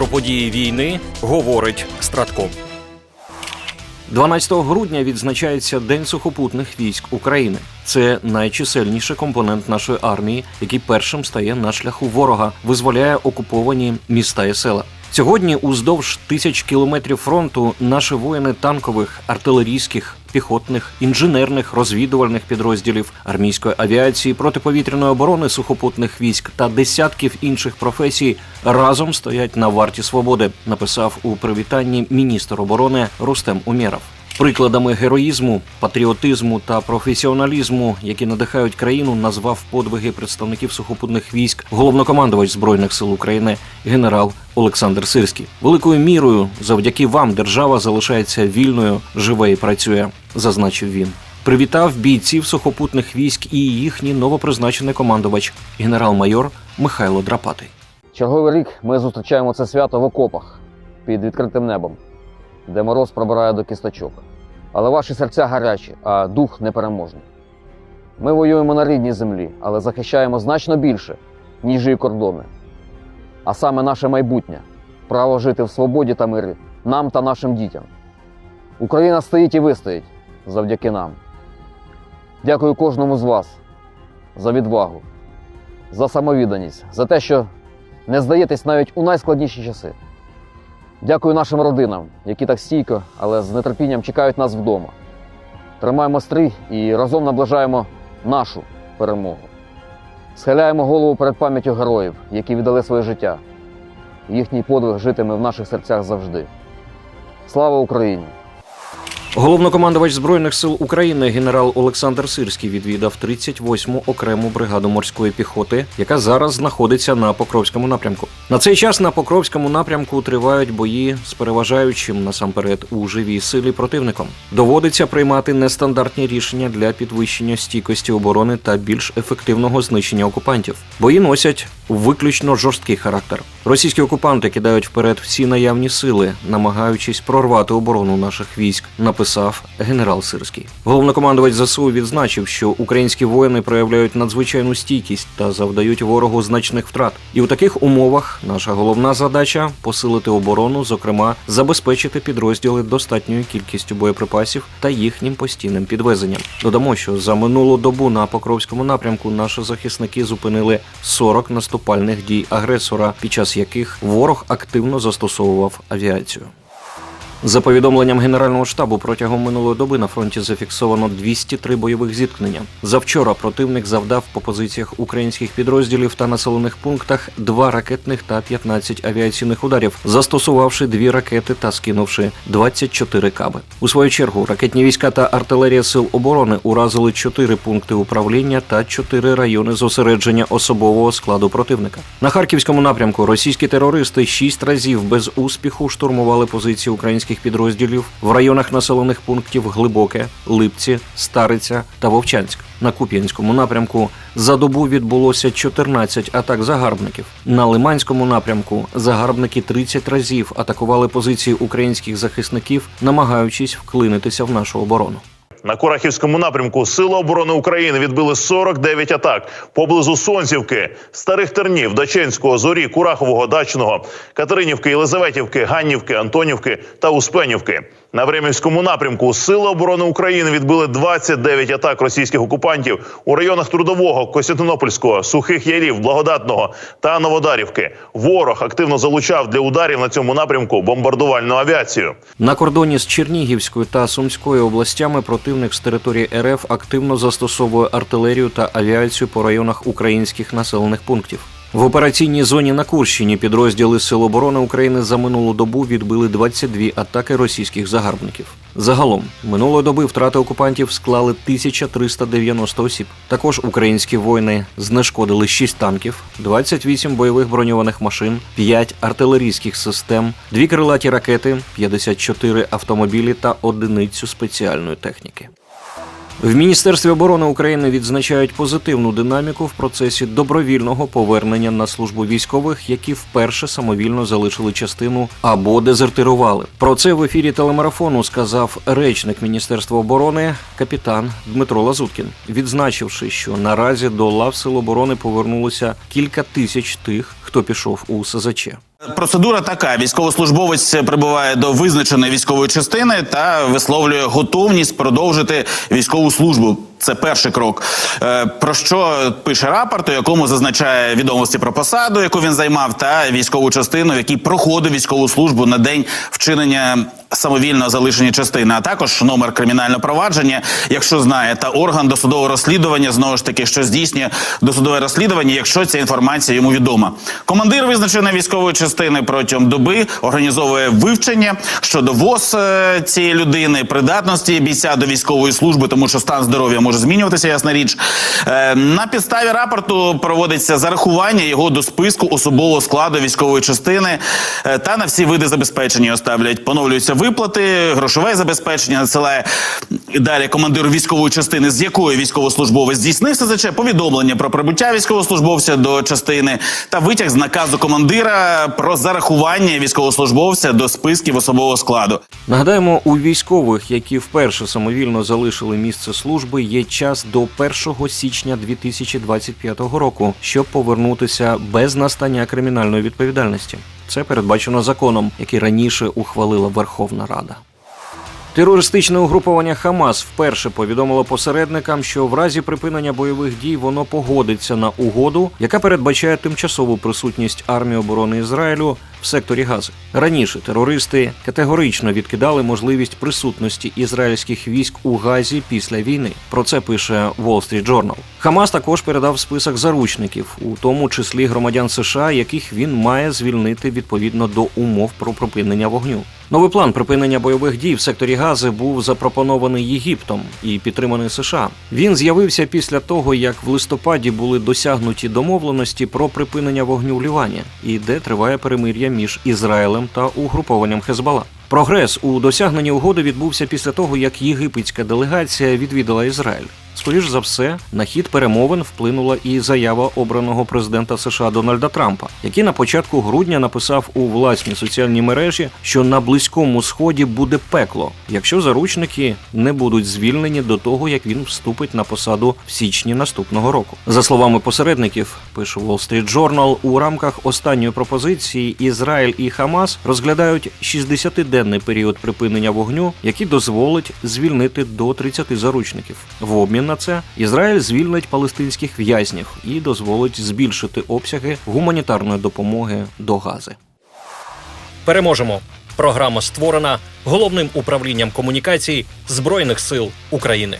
Про події війни говорить Стратко. 12 грудня відзначається День сухопутних військ України. Це найчисельніший компонент нашої армії, який першим стає на шляху ворога, визволяє окуповані міста і села. Сьогодні, уздовж тисяч кілометрів фронту, наші воїни танкових, артилерійських, піхотних, інженерних, розвідувальних підрозділів, армійської авіації, протиповітряної оборони сухопутних військ та десятків інших професій разом стоять на варті свободи. Написав у привітанні міністр оборони Рустем Умєров. Прикладами героїзму, патріотизму та професіоналізму, які надихають країну, назвав подвиги представників сухопутних військ головнокомандувач збройних сил України генерал Олександр Сирський. Великою мірою завдяки вам держава залишається вільною, живе і працює, зазначив він. Привітав бійців сухопутних військ і їхній новопризначений командувач генерал-майор Михайло Драпатий. Черговий рік ми зустрічаємо це свято в окопах під відкритим небом, де мороз пробирає до кісточок. Але ваші серця гарячі, а дух непереможний. Ми воюємо на рідній землі, але захищаємо значно більше, ніж її кордони. А саме наше майбутнє право жити в свободі та мирі нам та нашим дітям. Україна стоїть і вистоїть завдяки нам. Дякую кожному з вас за відвагу, за самовідданість, за те, що не здаєтесь навіть у найскладніші часи. Дякую нашим родинам, які так стійко, але з нетерпінням чекають нас вдома. Тримаємо стрій і разом наближаємо нашу перемогу. Схиляємо голову перед пам'яттю героїв, які віддали своє життя. Їхній подвиг житиме в наших серцях завжди. Слава Україні! Головнокомандувач збройних сил України генерал Олександр Сирський відвідав 38-му окрему бригаду морської піхоти, яка зараз знаходиться на Покровському напрямку. На цей час на Покровському напрямку тривають бої з переважаючим насамперед у живій силі противником. Доводиться приймати нестандартні рішення для підвищення стійкості оборони та більш ефективного знищення окупантів. Бої носять виключно жорсткий характер. Російські окупанти кидають вперед всі наявні сили, намагаючись прорвати оборону наших військ. Написав генерал Сирський. Головнокомандувач ЗСУ відзначив, що українські воїни проявляють надзвичайну стійкість та завдають ворогу значних втрат. І у таких умовах наша головна задача посилити оборону, зокрема забезпечити підрозділи достатньою кількістю боєприпасів та їхнім постійним підвезенням. Додамо, що за минулу добу на Покровському напрямку наші захисники зупинили 40 наступальних дій агресора, під час яких ворог активно застосовував авіацію. За повідомленням Генерального штабу, протягом минулої доби на фронті зафіксовано 203 бойових зіткнення. Завчора противник завдав по позиціях українських підрозділів та населених пунктах два ракетних та 15 авіаційних ударів, застосувавши дві ракети та скинувши 24 каби. У свою чергу ракетні війська та артилерія сил оборони уразили 4 пункти управління та 4 райони зосередження особового складу противника. На харківському напрямку російські терористи 6 разів без успіху штурмували позиції українських підрозділів в районах населених пунктів Глибоке, Липці, Стариця та Вовчанськ. На Куп'янському напрямку за добу відбулося 14 атак загарбників. На Лиманському напрямку загарбники 30 разів атакували позиції українських захисників, намагаючись вклинитися в нашу оборону. На Курахівському напрямку Сили оборони України відбили 49 атак поблизу Сонцівки, Старих Тернів, Даченського, Зорі, Курахового, Дачного, Катеринівки, Єлизаветівки, Ганнівки, Антонівки та Успенівки. На Времівському напрямку Сили оборони України відбили 29 атак російських окупантів у районах Трудового, Костянтинопольського, Сухих Ярів, Благодатного та Новодарівки. Ворог активно залучав для ударів на цьому напрямку бомбардувальну авіацію. На кордоні з Чернігівською та Сумською областями противник з території РФ активно застосовує артилерію та авіацію по районах українських населених пунктів. В операційній зоні на Курщині підрозділи Сил оборони України за минулу добу відбили 22 атаки російських загарбників. Загалом минулої доби втрати окупантів склали 1390 осіб. Також українські воїни знешкодили 6 танків, 28 бойових броньованих машин, 5 артилерійських систем, 2 крилаті ракети, 54 автомобілі та одиницю спеціальної техніки. В Міністерстві оборони України відзначають позитивну динаміку в процесі добровільного повернення на службу військових, які вперше самовільно залишили частину або дезертирували. Про це в ефірі телемарафону сказав речник Міністерства оборони капітан Дмитро Лазуткін, відзначивши, що наразі до лав сил оборони повернулося кілька тисяч тих, хто пішов у СЗЧ. Процедура така: військовослужбовець прибуває до визначеної військової частини та висловлює готовність продовжити військову службу. Це перший крок. Е, Про що пише рапорт, у якому зазначає відомості про посаду, яку він займав, та військову частину, в якій проходив військову службу на день вчинення самовільного залишення частини, а також номер кримінального провадження, якщо знає, та орган досудового розслідування знову ж таки, що здійснює досудове розслідування, якщо ця інформація йому відома. Командир визначеної військової частини протягом доби організовує вивчення щодо ВОЗ е, цієї людини, придатності бійця до військової служби, тому що стан здоров'я може змінюватися, ясна річ. Е, На підставі рапорту проводиться зарахування його до списку особового складу військової частини е, та на всі види забезпечення його ставлять. Поновлюються виплати, грошове забезпечення надсилає далі командиру військової частини, з якої військовослужбовець здійснив СЗЧ, повідомлення про прибуття військовослужбовця до частини та витяг з наказу командира про зарахування військовослужбовця до списків особового складу. Нагадаємо, у військових, які вперше самовільно залишили місце служби, є час до 1 січня 2025 року, щоб повернутися без настання кримінальної відповідальності. Це передбачено законом, який раніше ухвалила Верховна Рада. Терористичне угруповання Хамас вперше повідомило посередникам, що в разі припинення бойових дій воно погодиться на угоду, яка передбачає тимчасову присутність армії оборони Ізраїлю в секторі Гази. Раніше терористи категорично відкидали можливість присутності ізраїльських військ у Газі після війни. Про це пише Wall Street Journal. Хамас також передав список заручників, у тому числі громадян США, яких він має звільнити відповідно до умов про припинення вогню. Новий план припинення бойових дій в секторі Гази був запропонований Єгиптом і підтриманий США. Він з'явився після того, як в листопаді були досягнуті домовленості про припинення вогню в Лівані, і де триває перемир'я між Ізраїлем та угрупованням Хезбала. Прогрес у досягненні угоди відбувся після того, як єгипетська делегація відвідала Ізраїль. Скоріш за все, на хід перемовин вплинула і заява обраного президента США Дональда Трампа, який на початку грудня написав у власній соціальній мережі, що на близькому сході буде пекло, якщо заручники не будуть звільнені до того, як він вступить на посаду в січні наступного року. За словами посередників, пише Wall Street Journal, у рамках останньої пропозиції Ізраїль і Хамас розглядають 60-денний період припинення вогню, який дозволить звільнити до 30 заручників. В обмін на це Ізраїль звільнить палестинських в'язнів і дозволить збільшити обсяги гуманітарної допомоги до Гази. Переможемо. Програма створена головним управлінням комунікацій Збройних сил України.